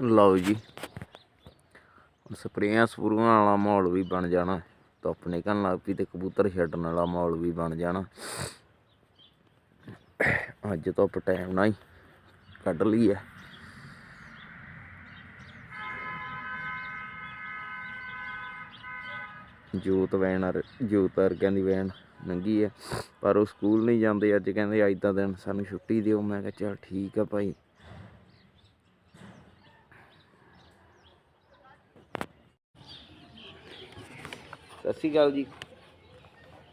ਲਓ ਜੀ। ਸਪਰੇਆਂ ਸਪਰੂਆਂ ਵਾਲਾ ਮਾਹੌਲ ਵੀ ਬਣ ਜਾਣਾ। ਧੁੱਪ ਨਿਕਲਣ ਲੱਗ ਪਈ ਤੇ ਕਬੂਤਰ ਛੱਡਣ ਵਾਲਾ ਮਾਹੌਲ ਵੀ ਬਣ ਜਾਣਾ। ਅੱਜ ਧੁੱਪ ਟਾਈਮ ਨਾਲ ਹੀ ਕੱਢ ਲਈ ਹੈ ਜੋਤ ਵੈਨ ਅਰ, ਜੋਤ ਵਰਗਿਆਂ ਦੀ ਵੈਨ ਲੰਘੀ ਹੈ ਪਰ ਉਹ ਸਕੂਲ ਨਹੀਂ ਜਾਂਦੇ, ਅੱਜ ਕਹਿੰਦੇ ਅੱਜ ਦਾ ਦਿਨ ਸਾਨੂੰ ਛੁੱਟੀ ਦਿਓ। ਮੈਂ ਕਿਹਾ ਚਲ ਠੀਕ ਆ ਭਾਈ। ਸਤਿ ਸ਼੍ਰੀ ਅਕਾਲ ਜੀ।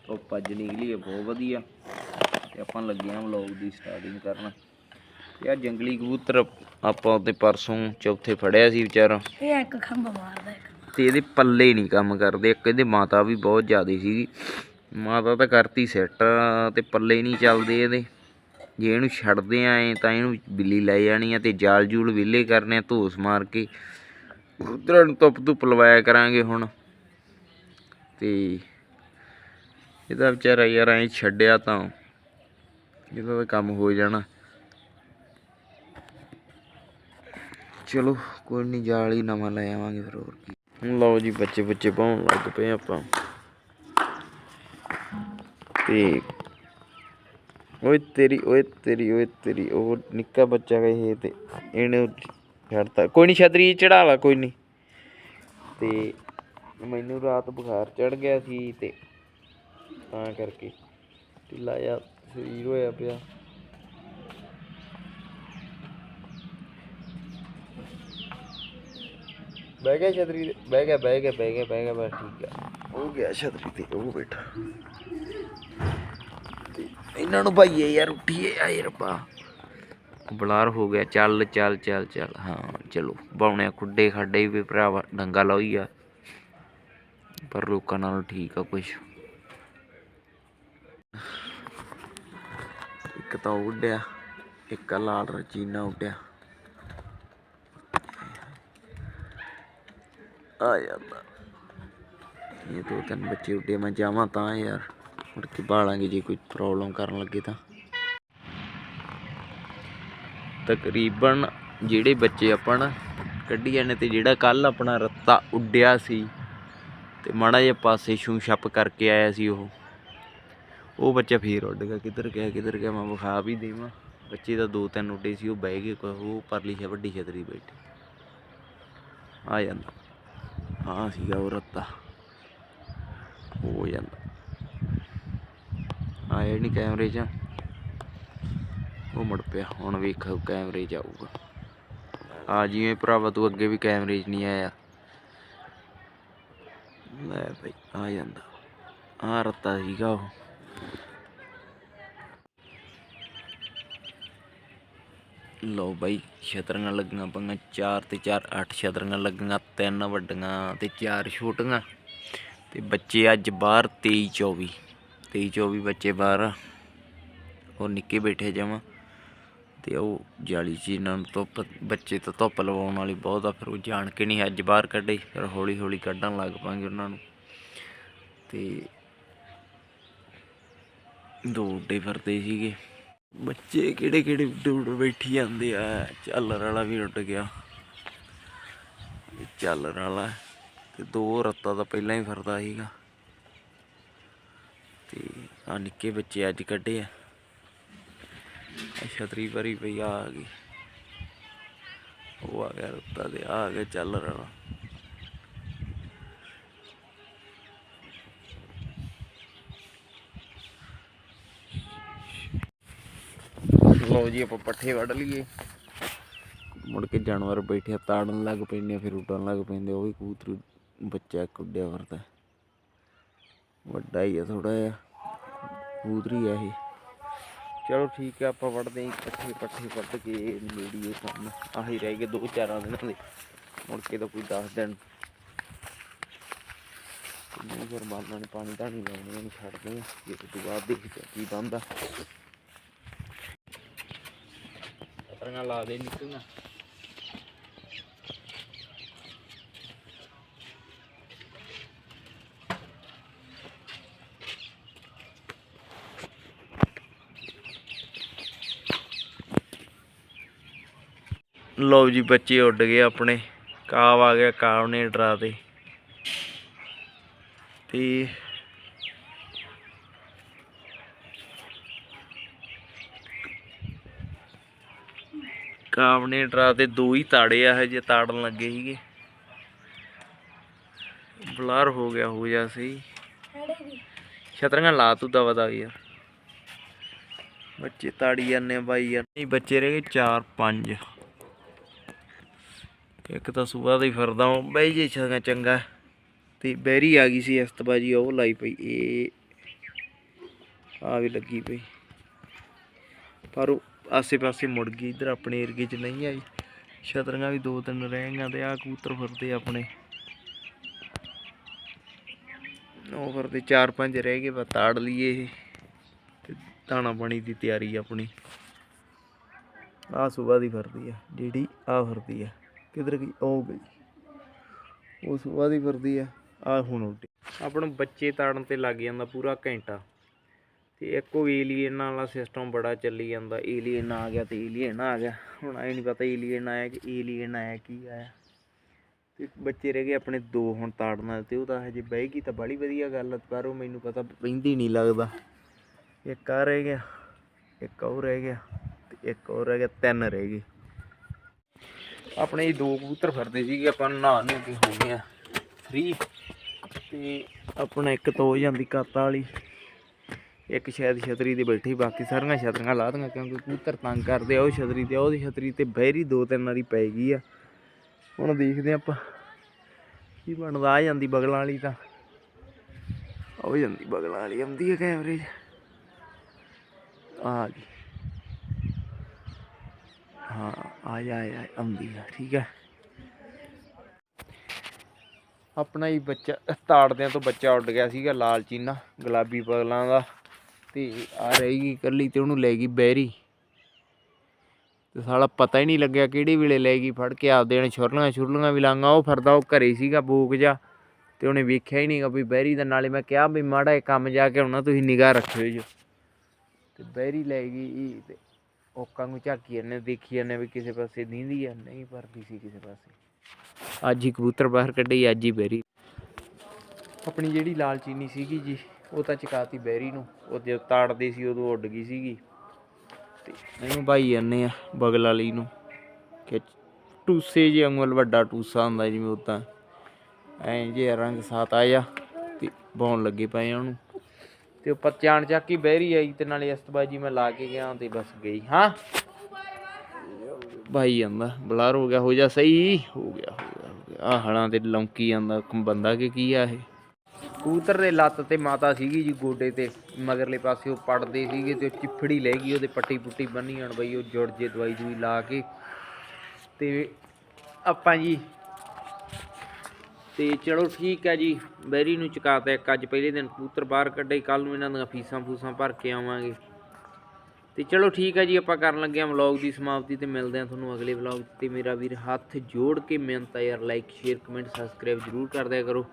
ਧੁੱਪ ਅੱਜ ਨਿਕਲੀ ਹੈ ਬਹੁਤ ਵਧੀਆ। ਤੇ ਆਪਾਂ ਲੱਗੇ ਹਾਂ ਵਲੌਗ ਦੀ ਸਟਾਰਟਿੰਗ ਕਰਨ। ਤੇ ਆ ਜੰਗਲੀ ਕਬੂਤਰ ਆਪਾਂ ਉਹਦੇ ਪਰਸੋਂ ਚੌਥੇ ਫੜਿਆ ਸੀ ਵਿਚਾਰਾ। ਇਹ ਇੱਕ ਖੰਭ ਮਾਰਦਾ ਇੱਕ ਤੇ ਇਹਦੇ ਪੱਲੇ ਨਹੀਂ ਕੰਮ ਕਰਦੇ। ਇੱਕ ਇਹਦੇ ਮਾਤਾ ਵੀ ਬਹੁਤ ਜ਼ਿਆਦੀ ਸੀਗੀ। ਮਾਤਾ ਤਾਂ ਕਰਤੀ ਸੈੱਟ ਤੇ ਪੱਲੇ ਨਹੀਂ ਚੱਲਦੇ ਇਹਦੇ। ਜੇ ਇਹਨੂੰ ਛੱਡਦੇ ਆਏ ਤਾਂ ਇਹਨੂੰ ਬਿੱਲੀ ਲੈ ਜਾਣੀ ਆ ਤੇ ਜਾਲ ਜੂਲ ਵਿਲੇ ਕਰਨੇ ਆ ਧੋਸ ਮਾਰ ਕੇ। ਕਬੂਤਰਾਂ ਨੂੰ ਧੁੱਪ ਧੁੱਪ ਲਵਾਇਆ ਕਰਾਂਗੇ ਹੁਣ। ਤੇ ਇਹਦਾ ਵਿਚਾਰਾ ਯਾਰ ਐਂ ਛੱਡਿਆ ਤਾਂ ਇਹਦਾ ਕੰਮ ਹੋ ਜਾਣਾ। ਚਲੋ, ਕੋਈ ਨਹੀਂ ਜਾਲ ਹੀ ਨਵਾਂ ਲੈ ਆਵਾਂਗੇ ਫਿਰ ਹੋਰ ਕੀ। ਹੁਣ ਲਓ ਜੀ, ਬੱਚੇ ਬੱਚੇ ਪਾਉਣ ਲੱਗ ਪਏ ਆਪਾਂ। ਤੇ ਓਏ ਤੇਰੀ ਓਏ ਤੇਰੀ ਓਏ ਤੇਰੀ, ਉਹ ਨਿੱਕਾ ਬੱਚਾ ਗਏ ਤੇ ਇਹਨੇ ਛੱਡਤਾ। ਕੋਈ ਨਹੀਂ ਛਤਰੀ ਚੜਾ ਲਾ, ਕੋਈ ਨਹੀਂ ਤੇ ਮੈਨੂੰ ਰਾਤ ਬੁਖਾਰ ਚੜ ਗਿਆ ਸੀ ਤੇ ਤਾਂ ਕਰਕੇ ਢਿੱਲਾ ਜਿਹਾ ਸਰੀਰ ਹੋਇਆ ਪਿਆ। ਬਹਿ ਗਿਆ ਛਤਰੀ ਤੇ, ਬਹਿ ਗਿਆ ਬਹਿ ਗਿਆ ਬਹਿ ਗਿਆ ਬਹਿ ਗਿਆ, ਬਸ ਠੀਕ ਆ। ਉਹ ਗਿਆ ਛਤਰੀ ਤੇ, ਉਹ ਬੈਠਾ। ਇਹਨਾਂ ਨੂੰ ਭਾਈਏ ਯਾਰ ਉੱਠੀਏ, ਆਏ ਰੱਬਾ। ਬਲਾਰ ਹੋ ਗਿਆ, ਚੱਲ ਚੱਲ ਚੱਲ ਚੱਲ। ਹਾਂ, ਚਲੋ ਬਾਉਣੇ ਖੁੱਡੇ ਖਾਡੇ ਵੀ ਭਰਾਵਾ, ਡੰਗਾ ਲਾਈ ਆ। ਪਰ ਲੋਕਾਂ ਨਾਲੋਂ ਠੀਕ ਆ ਕੁਛ। ਇੱਕ ਤਾਂ ਉਹ ਉੱਡਿਆ, ਇੱਕ ਲਾਲ ਰਚੀਨਾ ਉੱਡਿਆ। ਆ ਜਾਂਦਾ। ਇਹ ਦੋ ਤਿੰਨ ਬੱਚੇ ਉੱਡੇ, ਮੈਂ ਜਾਵਾਂ ਤਾਂ ਯਾਰ। ਮੁੜ ਕੇ ਬਾਲਾਂਗੇ ਜੇ ਕੋਈ ਪ੍ਰੋਬਲਮ ਕਰਨ ਲੱਗੇ ਤਾਂ। ਤਕਰੀਬਨ ਜਿਹੜੇ ਬੱਚੇ ਆਪਾਂ ਨਾ ਕੱਢੀ ਜਾਂਦੇ ਤੇ ਜਿਹੜਾ ਕੱਲ ਆਪਣਾ ਰੱਤਾ ਉੱਡਿਆ ਸੀ ਤੇ ਮਾੜਾ ਜਿਹਾ ਪਾਸੇ ਛੂ ਛੱਪ ਕਰਕੇ ਆਇਆ ਸੀ ਉਹ। ਉਹ ਬੱਚਾ ਫੇਰ ਉੱਡ ਗਿਆ। ਕਿੱਧਰ ਗਿਆ ਕਿੱਧਰ ਗਿਆ, ਮੈਂ ਵਿਖਾ ਵੀ ਦੇਵਾਂ। ਬੱਚੇ ਦਾ ਦੋ ਤਿੰਨ ਉੱਡੇ ਸੀ, ਉਹ ਬਹਿ ਗਏ ਉਹ ਪਰਲੀ ਹੈ ਵੱਡੀ ਛਤਰੀ ਬੈਠੀ। ਆ ਜਾਂਦਾ। ਹਾਂ, ਸੀਗਾ ਉਹ ਰੱਤਾ। ਹੋ ਜਾਂਦਾ। ਆਇਆ ਨਹੀਂ ਕੈਮਰੇ 'ਚ। ਉਹ ਮੁੜ ਪਿਆ। ਹੁਣ ਵੇਖੋ ਕੈਮਰੇ 'ਚ ਆਊਗਾ। ਆ ਜਿਵੇਂ ਭਰਾਵਾ, ਤੂੰ ਅੱਗੇ ਵੀ ਕੈਮਰੇ 'ਚ ਨਹੀਂ ਆਇਆ। ਲੈ ਬਈ, ਆ ਜਾਂਦਾ। ਆ ਰੱਤਾ ਸੀਗਾ ਉਹ। ਲਓ ਬਾਈ, ਛਤਰੀਆਂ ਲੱਗੀਆਂ ਪੰਗਾ 4 ਤੇ 4 8 ਛਤਰੀਆਂ ਲੱਗੀਆਂ, ਤਿੰਨ ਵੱਡੀਆਂ ਤੇ ਚਾਰ ਛੋਟੀਆਂ। ਤੇ ਬੱਚੇ ਅੱਜ ਬਾਹਰ 23 24 23 24 ਬੱਚੇ ਬਾਹਰ ਉਹ ਨਿੱਕੇ ਬੈਠੇ ਜਾਵਾਂ ਤੇ ਉਹ ਜਾਲੀ ਚ ਇਹਨਾਂ ਨੂੰ ਧੁੱਪ, ਬੱਚੇ ਤਾਂ ਧੁੱਪ ਲਵਾਉਣ ਵਾਲੀ ਬਹੁਤ ਆ, ਫਿਰ ਉਹ ਜਾਣ ਕੇ ਨਹੀਂ ਅੱਜ ਬਾਹਰ ਕੱਢੇ, ਫਿਰ ਹੌਲੀ ਹੌਲੀ ਕੱਢਣ ਲੱਗ ਪਾਂਗੇ ਉਹਨਾਂ ਨੂੰ। ਤੇ ਦੋ ਉੱਡੇ ਫਿਰਦੇ ਸੀਗੇ। ਬੱਚੇ ਕਿਹੜੇ ਕਿਹੜੇ ਉੱਡੇ ਉੱਡ ਬੈਠੀ ਜਾਂਦੇ ਆ, ਝਾਲਰ ਵਾਲਾ ਵੀ ਉੱਡ ਗਿਆ। ਇਹ ਵਾਲਾ, ਤੇ ਦੋ ਰੱਤਾ ਤਾਂ ਪਹਿਲਾਂ ਹੀ ਫਿਰਦਾ ਸੀਗਾ। ਤੇ ਆ ਨਿੱਕੇ ਬੱਚੇ ਅੱਜ ਕੱਢੇ ਆ। ਛਤਰੀ ਭਰੀ ਪਈ, ਆ ਗਈ। ਉਹ ਆ ਗਿਆ ਰੱਤਾ ਤੇ, ਆ ਆ ਗਿਆ ਝਾਲਰ ਵਾਲਾ ਜੀ, ਆਪਾਂ ਪੱਠੇ ਵੱਢ ਲਈਏ। ਮੁੜ ਕੇ ਜਾਨਵਰ ਬੈਠੇ ਤਾੜਨ ਲੱਗ ਪੈਂਦੇ ਫਿਰ ਉੱਡਣ ਲੱਗ ਪੈਂਦੇ ਉਹ ਵੀ ਕਬੂਤਰ ਬੱਚਾ ਇੱਕ ਉੱਡਿਆ ਵਰਦਾ ਵੱਡਾ ਹੀ ਆ ਥੋੜਾ ਜਿਹਾ। ਕੂਤਰੀ ਆ ਇਹ। ਚਲੋ ਠੀਕ ਹੈ ਆਪਾਂ ਵੱਢਦੇ ਆਂ ਪੱਠੇ ਪੱਠੇ ਵੱਢ ਕੇ ਨੇੜੀਏ ਕੰਮ। ਆਹੀ ਰਹਿ ਗਏ ਦੋ ਚਾਰਾਂ ਦਿਨਾਂ ਦੇ। ਮੁੜ ਕੇ ਤਾਂ ਕੋਈ 10 ਦਿਨ। ਨਹੀਂ ਫਿਰ ਬਾਲਾਂ ਨੇ ਪਾਣੀ ਧਾਣੀ ਲਾਉਣੇ ਨੂੰ ਛੱਡਦੇ ਜੇ ਤੋਂ ਬਾਅਦ ਦੇਖਦੇ ਆ ਕੀ ਬਣਦਾ। ਪਤਰੀਆਂ ਲਾ ਦੇ ਨਿਕਲਣਾ। ਲਓ ਜੀ, ਬੱਚੇ ਉੱਡ ਗਏ ਆਪਣੇ। ਕਾਵ ਆ ਗਿਆ, ਕਾਵ ਨੇ ਡਰਾ ਤੇ। ਤੇ ਕਾਵ ਨੇ ਡਰਾ ਤੇ ਦੋ ਹੀ ਤਾੜੇ ਆ, ਹਜੇ ਤਾੜਨ ਲੱਗੇ ਸੀਗੇ। ਬਲਰ ਹੋ ਗਿਆ, ਹੋ ਜਾ ਸਹੀ। ਛਤਰੀਆਂ ਲਾ ਤੂੰ ਦਵਾ ਦਾ ਯਾਰ। ਬੱਚੇ ਤਾੜੀ ਜਾਂਦੇ ਆ, ਬਾਈ ਯਾਰ ਨਹੀਂ, ਬੱਚੇ ਰਹਿ ਗਏ 4 5 ਇੱਕ ਤਾਂ ਸਵੇਰ ਦਾ ਹੀ ਫਿਰਦਾ ਹਾਂ ਬਈ ਜੇ ਚੰਗਾ ਚੰਗਾ। ਤੇ ਬੈਰੀ ਆ ਗਈ ਸੀ ਅਸਤਬਾਜੀ ਉਹ ਲਾਈ ਪਈ। ਇਹ ਆ ਵੀ ਲੱਗੀ ਪਈ। ਪਰ ਉਹ ਆਸੇ ਪਾਸੇ ਮੁੜ ਗਈ। ਇਧਰ ਆਪਣੇ ਏਰੀਏ 'ਚ ਨਹੀਂ ਆਈ। ਛਤਰੀਆਂ ਵੀ ਦੋ ਤਿੰਨ ਰਹਿ ਗਈਆਂ ਤੇ ਆ ਕਬੂਤਰ ਫਿਰਦੇ ਆਪਣੇ। ਉਹ ਫਿਰਦੇ, ਚਾਰ ਪੰਜ ਰਹਿ ਗਏ, ਬਸ ਤਾੜ ਲਈਏ ਇਹ। ਤੇ ਦਾਣਾ ਪਾਣੀ ਦੀ ਤਿਆਰੀ ਆਪਣੀ। ਆ ਸਵੇਰ ਦੀ ਫਿਰਦੀ ਆ। ਜਿਹੜੀ ਆ ਫਿਰਦੀ ਆ। ਕਿਧਰ ਗਈ? ਉਹ ਗਈ। ਉਹ ਸਵੇਰ ਦੀ ਫਿਰਦੀ ਆ। ਆ ਹੁਣ ਉੱਡੀ ਆਪਣਾ ਬੱਚੇ ਤਾੜਨ ਤੇ ਲੱਗ ਜਾਂਦਾ ਪੂਰਾ ਘੰਟਾ। ਤੇ ਇੱਕੋ ਏਲੀਅਨ ਵਾਲਾ ਸਿਸਟਮ ਬੜਾ ਚੱਲੀ ਜਾਂਦਾ। ਏਲੀਅਨ ਆ ਗਿਆ ਤੇ ਏਲੀਅਨ ਆ ਗਿਆ। ਹੁਣ ਐ ਨਹੀਂ ਪਤਾ ਏਲੀਅਨ ਆਇਆ ਕਿ ਏਲੀਅਨ ਆਇਆ, ਕੀ ਆਇਆ। ਤੇ ਬੱਚੇ ਰਹਿ ਗਏ ਆਪਣੇ ਦੋ ਹੁਣ ਤਾੜਨਾ ਵਾਲੇ ਤੇ। ਉਹ ਤਾਂ ਹਜੇ ਬਹਿ ਗਈ ਤਾਂ ਬੜੀ ਵਧੀਆ ਗੱਲ ਪਰ ਉਹ ਮੈਨੂੰ ਪਤਾ ਪੈਂਦੀ ਨਹੀਂ ਲੱਗਦਾ। ਇੱਕ ਆ ਰਹਿ ਗਿਆ, ਇੱਕ ਹੋਰ ਰਹਿ ਗਿਆ ਤੇ ਇੱਕ ਹੋਰ ਰਹਿ ਗਿਆ, ਤਿੰਨ ਰਹਿ ਗਏ। ਆਪਣੇ ਦੋ ਕਬੂਤਰ ਫਿਰਦੇ ਸੀਗੇ, ਆਪਾਂ ਨਹਾ ਨੂੰ ਕੇ ਹੋ ਗਏ ਆ ਫ੍ਰੀ ਤੇ ਆਪਣਾ ਇੱਕ ਤੋਂ ਹੋ ਜਾਂਦੀ ਕਾਤਾ ਵਾਲੀ, ਇੱਕ ਸ਼ਾਇਦ ਛਤਰੀ ਤੇ ਬੈਠੀ, ਬਾਕੀ ਸਾਰੀਆਂ ਛਤਰੀਆਂ ਲਾ ਦੀਆਂ ਕਿਉਂਕਿ ਕਬੂਤਰ ਤੰਗ ਕਰਦੇ ਆ, ਉਹ ਛਤਰੀ ਤੇ, ਉਹਦੀ ਛਤਰੀ ਤੇ ਬਹਿਰੀ ਦੋ ਤਿੰਨ ਵਾਰੀ ਪੈ ਗਈ ਆ। ਹੁਣ ਦੇਖਦੇ ਆਪਾਂ ਕੀ ਬਣਦਾ, ਆ ਜਾਂਦੀ ਬਗਲਾਂ ਵਾਲੀ ਤਾਂ। ਹੋ ਜਾਂਦੀ ਬਗਲਾਂ ਵਾਲੀ ਆਉਂਦੀ ਹੈ ਕੈਮਰੇ 'ਚ। ਆ ਗਈ। ਹਾਂ, ਆ ਜਾ, ਆ ਆਉਂਦੀ ਆ, ਠੀਕ ਹੈ ਆਪਣਾ ਹੀ ਬੱਚਾ, ਤਾੜਦਿਆਂ ਤੋਂ ਬੱਚਾ ਉੱਡ ਗਿਆ ਸੀਗਾ, ਲਾਲ ਚੀਨਾ, ਗੁਲਾਬੀ ਬਗਲਾਂ ਦਾ। ਤੇ ਆ ਰਹੀ ਗਈ ਇਕੱਲੀ ਤੇ ਉਹਨੂੰ ਲੈ ਗਈ ਬੈਰੀ। ਤੇ ਸਾਲਾ ਪਤਾ ਹੀ ਨਹੀਂ ਲੱਗਿਆ ਕਿਹੜੀ ਵੇਲੇ ਲੈ ਗਈ, ਫੜ ਕੇ ਆਪਦੇ ਨੇ ਛੁਰਲੀਆਂ ਛੁਰਲੀਆਂ ਵੀ ਲਾਂਗਾ ਉਹ ਫਰਦਾ ਉਹ ਘਰੇ ਸੀਗਾ ਬੂਕ ਜਾ। ਤੇ ਉਹਨੇ ਵੇਖਿਆ ਹੀ ਨਹੀਂਗਾ ਵੀ ਬੈਰੀ ਦਾ, ਨਾਲੇ ਮੈਂ ਕਿਹਾ ਵੀ ਮਾੜਾ ਇਹ ਕੰਮ ਜਾ ਕੇ ਆਉਣਾ, ਤੁਸੀਂ ਨਿਗਾਹ ਰੱਖਿਓ ਜੋ। ਤੇ ਬੈਰੀ ਲੈ ਗਈ ਤੇ ਓਕਾਂ ਨੂੰ ਝਾਕੀ ਜਾਂਦੇ ਦੇਖੀ ਜਾਂਦੇ ਵੀ ਕਿਸੇ ਪਾਸੇ ਦੀਂਦੀ ਆ ਨਹੀਂ ਪਰਦੀ ਸੀ ਕਿਸੇ ਪਾਸੇ। ਅੱਜ ਹੀ ਕਬੂਤਰ ਬਾਹਰ ਕੱਢੀ ਅੱਜ ਹੀ ਬੈਰੀ। ਆਪਣੀ ਜਿਹੜੀ ਲਾਲ ਚੀਨੀ ਸੀਗੀ ਜੀ ਉਹ ਤਾਂ ਚਕਾਤੀ ਬੈਰੀ ਨੂੰ। ਉਹ ਜਦ ਤਾੜਦੇ ਸੀ ਉਦੋਂ ਉੱਡ ਗਈ ਸੀਗੀ। ਤੇ ਇਹਨੂੰ ਬਾਈ ਜਾਂਦੇ ਆ ਬਗਲ ਵਾਲੀ ਨੂੰ। ਕਿ ਟੂਸੇ ਜਿਹੇ ਵਾਂਗੂ ਵੱਡਾ ਟੂਸਾ ਹੁੰਦਾ ਜਿਵੇਂ ਉਦਾਂ ਐਂ ਜੇ ਰੰਗ ਸਾਤ ਆਇਆ ਤੇ ਬੌਣ ਲੱਗੇ ਪਏ ਆ ਉਹਨੂੰ। ਤੇ ਉੱਪਰ ਚਾਣ ਚੱਕ ਹੀ ਬਹਿਰੀ ਆਈ ਤੇ ਨਾਲੇ ਅਸਤਬਾਜੀ ਮੈਂ ਲਾ ਕੇ ਗਿਆ ਤੇ ਬਸ ਗਈ, ਹਾਂ। ਭਾਈ ਜਾਂਦਾ, ਬਲਾਰ ਹੋ ਗਿਆ, ਹੋ ਜਾ, ਸਹੀ, ਹੋ ਗਿਆ ਹੋ ਗਿਆ, ਹੋ ਆ ਹਲਾਂ ਤੇ ਲੌਂਕੀ ਜਾਂਦਾ ਬੰਦਾ ਕਿ ਕੀ ਆ ਇਹ? ਕੂਤਰ ਦੇ ਲੱਤ ਤੇ ਮਾਤਾ ਸੀਗੀ ਜੀ ਗੋਡੇ ਤੇ, ਮਗਰਲੇ ਪਾਸੇ ਉਹ ਪੜਦੇ ਸੀਗੇ ਤੇ ਉਹ ਚਿਫੜੀ ਲੈ ਗਈ, ਉਹਦੇ ਪੱਟੀ ਪੁੱਟੀ ਬੰਨੀ, ਹਣ ਬਈ ਉਹ ਜੁੜ ਜੇ ਦਵਾਈ ਦੂਈ ਲਾ ਕੇ। ਤੇ ਆਪਾਂ ਜੀ ਤੇ ਚਲੋ ਠੀਕ ਹੈ ਜੀ ਬੈਰੀ ਨੂੰ ਚੁਕਾਤਾ ਇੱਕ ਅੱਜ ਪਹਿਲੇ ਦਿਨ ਕਬੂਤਰ ਬਾਹਰ ਕੱਢੇ ਕੱਲ ਨੂੰ ਇਹਨਾਂ ਦੀਆਂ ਫੀਸਾਂ ਫੂਸਾਂ ਭਰ ਕੇ ਆਵਾਂਗੇ। ਤੇ ਚਲੋ ਠੀਕ ਹੈ ਜੀ ਆਪਾਂ ਕਰਨ ਲੱਗੇ ਹਾਂ ਵਲੌਗ ਦੀ ਸਮਾਪਤੀ ਤੇ ਮਿਲਦੇ ਹਾਂ ਤੁਹਾਨੂੰ ਅਗਲੇ ਵਲੌਗ ਤੇ। ਮੇਰਾ ਵੀਰ ਹੱਥ ਜੋੜ ਕੇ ਮਿਹਨਤ ਆ ਯਾਰ ਲਾਈਕ ਸ਼ੇਅਰ ਕਮੈਂਟ ਸਬਸਕ੍ਰਾਈਬ ਜ਼ਰੂਰ ਕਰ ਦਿਆ ਕਰੋ।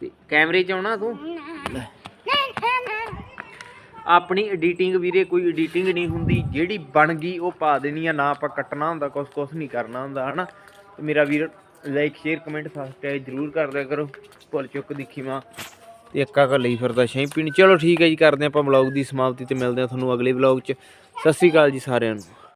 ਤੇ ਕੈਮਰੇ 'ਚ ਆਉਣਾ ਤੂੰ। ਆਪਣੀ ਐਡੀਟਿੰਗ ਵੀਰੇ ਕੋਈ ਐਡੀਟਿੰਗ ਨਹੀਂ ਹੁੰਦੀ ਜਿਹੜੀ ਬਣ ਗਈ ਉਹ ਪਾ ਦੇਣੀ ਆ ਨਾ ਆਪਾਂ ਕੱਟਣਾ ਹੁੰਦਾ ਕੁਛ ਕੁਛ ਨਹੀਂ ਕਰਨਾ ਹੁੰਦਾ ਹਨਾ? ਤੇ ਮੇਰਾ ਵੀਰ ਲਾਈਕ ਸ਼ੇਅਰ ਕਮੈਂਟ ਸਬਸਕ੍ਰਾਈਬ ਜ਼ਰੂਰ ਕਰ ਦਿਆ ਕਰੋ। ਭੁੱਲ ਚੁੱਕ ਦੇਖੀ ਮਾਂ। ਤੇ ਇੱਕਾ ਕਰ ਲਈ ਫਿਰਦਾ ਸ਼ੈਂ ਪੀਣੀ। ਚਲੋ ਠੀਕ ਹੈ ਜੀ, ਕਰਦੇ ਹਾਂ ਆਪਾਂ ਵਲੌਗ ਦੀ ਸਮਾਪਤੀ ਤੇ ਮਿਲਦੇ ਹਾਂ ਤੁਹਾਨੂੰ ਅਗਲੇ ਵਲੌਗ 'ਚ। ਸਤਿ ਸ੍ਰੀ ਅਕਾਲ ਜੀ ਸਾਰਿਆਂ ਨੂੰ।